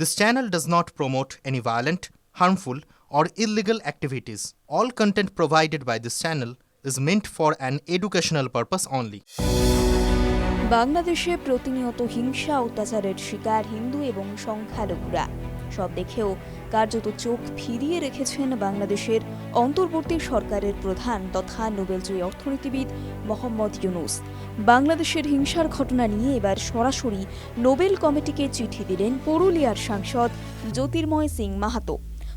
This channel does not promote any violent, harmful, or illegal activities. All content provided by this channel is meant for an educational purpose only. বাংলাদেশে প্রতিনিয়ত হিংসা অত্যাচারের শিকার হিন্দু এবং সংখ্যালঘুরা সব দেখেও কার্যত চোখ ফিরিয়ে রেখেছেন বাংলাদেশের অন্তর্বর্তী সরকারের প্রধান তথা নোবেলজয়ী অর্থনীতিবিদ মোহাম্মদ ইউনুস। বাংলাদেশের হিংসার ঘটনা নিয়ে এবার সরাসরি নোবেল কমিটিকে চিঠি দিলেন পুরুলিয়ার সাংসদ জ্যোতির্ময় সিং মাহাতো।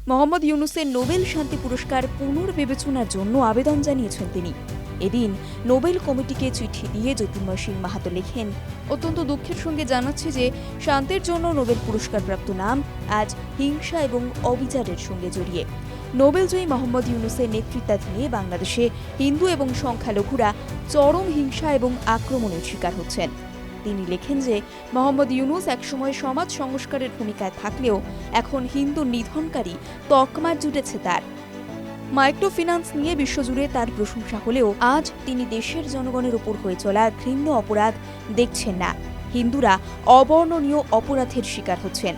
মোহাম্মদ ইউনুসের নোবেল শান্তি পুরস্কার পুনর্বিবেচনার জন্য আবেদন জানিয়েছেন তিনি। এদিন নোবেল কমিটিকে চিঠি দিয়ে জ্যোতির্ময় সিং মাহাতো লেখেন। অত্যন্ত দুঃখের সঙ্গে জানাচ্ছি যে, শান্তির জন্য নোবেল পুরস্কারপ্রাপ্ত নাম আজ হিংসা এবং অবিচারের সঙ্গে জড়িয়ে। নোবেলজয়ী মোহাম্মদ ইউনুসের নেতৃত্বাধীনে বাংলাদেশে হিন্দু এবং সংখ্যালঘুরা চরম হিংসা এবং আক্রমণের শিকার হচ্ছেন। তিনি লেখেন যে, মোহাম্মদ ইউনুস একসময় সমাজ সংস্কারের ভূমিকায় থাকলেও এখন হিন্দু নিধনকারী তকমার জুটেছে তার। মাইক্রোফিন্যান্স নিয়ে বিশ্বজুড়ে তার প্রশংসা হলেও আজ তিনি দেশের জনগণের উপর হয়ে চলা ঘৃণ্য অপরাধ দেখছেন না। হিন্দুরা অবর্ণনীয় অপরাধের শিকার হচ্ছেন।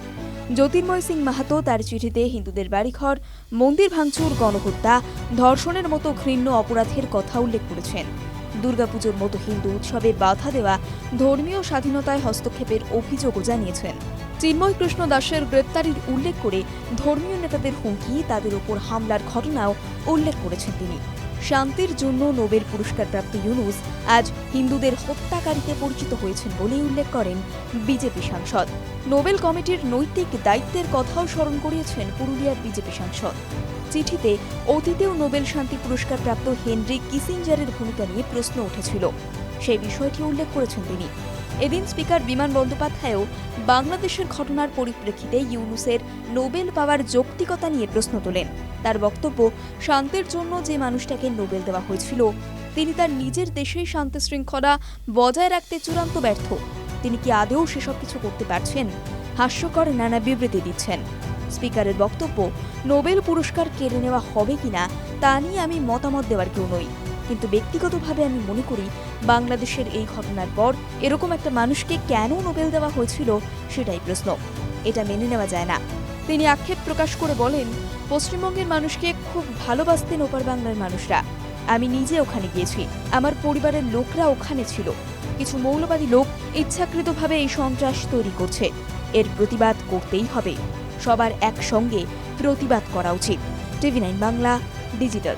জ্যোতির্ময় সিং মাহাতো তার চিঠিতে হিন্দুদের বাড়িঘর, মন্দির ভাঙচুর, গণহত্যা, ধর্ষণের মতো ঘৃণ্য অপরাধের কথা উল্লেখ করেছেন। দুর্গাপুজোর মতো হিন্দু উৎসবে বাধা দেওয়া ধর্মীয় স্বাধীনতায় হস্তক্ষেপের অভিযোগও জানিয়েছেন। চিন্ময় কৃষ্ণ দাসের গ্রেপ্তারির উল্লেখ করে ধর্মীয় নেতাদের হুমকি, তাদের ওপর হামলার ঘটনাও উল্লেখ করেছেন তিনি। শান্তির জন্য নোবেল পুরস্কারপ্রাপ্ত ইউনুস আজ হিন্দুদের হত্যাকারীতে পরিচিত হয়েছেন বলেই উল্লেখ করেন বিজেপি সাংসদ। নোবেল কমিটির নৈতিক দায়িত্বের কথাও স্মরণ করিয়েছেন পুরুলিয়ার বিজেপি সাংসদ। চিঠিতে অতীতেও নোবেল শান্তি পুরস্কারপ্রাপ্ত হেনরি কিসিঞ্জারের ভূমিকা নিয়ে প্রশ্ন উঠেছিল। সেই বিষয়টি উল্লেখ করেছেন তিনি। এদিন স্পিকার বিমান বন্দ্যোপাধ্যায়ও বাংলাদেশের ঘটনার পরিপ্রেক্ষিতে ইউনুসের নোবেল পাওয়ার যৌক্তিকতা নিয়ে প্রশ্ন তোলেন। তার বক্তব্য, শান্তির জন্য যে মানুষটাকে নোবেল দেওয়া হয়েছিল, তিনি তার নিজের দেশেই শান্তি শৃঙ্খলা বজায় রাখতে চূড়ান্ত ব্যর্থ। তিনি কি আদৌ সেসব কিছু করতে পারছেন? হাস্যকর নানা বিবৃতি দিচ্ছেন। স্পিকারের বক্তব্য, নোবেল পুরস্কার কেড়ে নেওয়া হবে কিনা, তা নিয়ে আমি মতামত দেওয়ার কেউ নই। কিন্তু ব্যক্তিগতভাবে আমি মনে করি বাংলাদেশের এই ঘটনার পর এরকম একটা মানুষকে কেন নোবেল দেওয়া হয়েছিল সেটাই প্রশ্ন। এটা মেনে নেওয়া যায় না। তিনি আক্ষেপ প্রকাশ করে বলেন, পশ্চিমবঙ্গের মানুষকে খুব ভালোবাসতেন ওপার বাংলার মানুষরা। আমি নিজে ওখানে গিয়েছি। আমার পরিবারের লোকরা ওখানে ছিল। কিছু মৌলবাদী লোক ইচ্ছাকৃতভাবে এই সন্ত্রাস তৈরি করছে। এর প্রতিবাদ করতেই হবে। সবার একসঙ্গে প্রতিবাদ করা উচিত। TV nine Bangla, digital.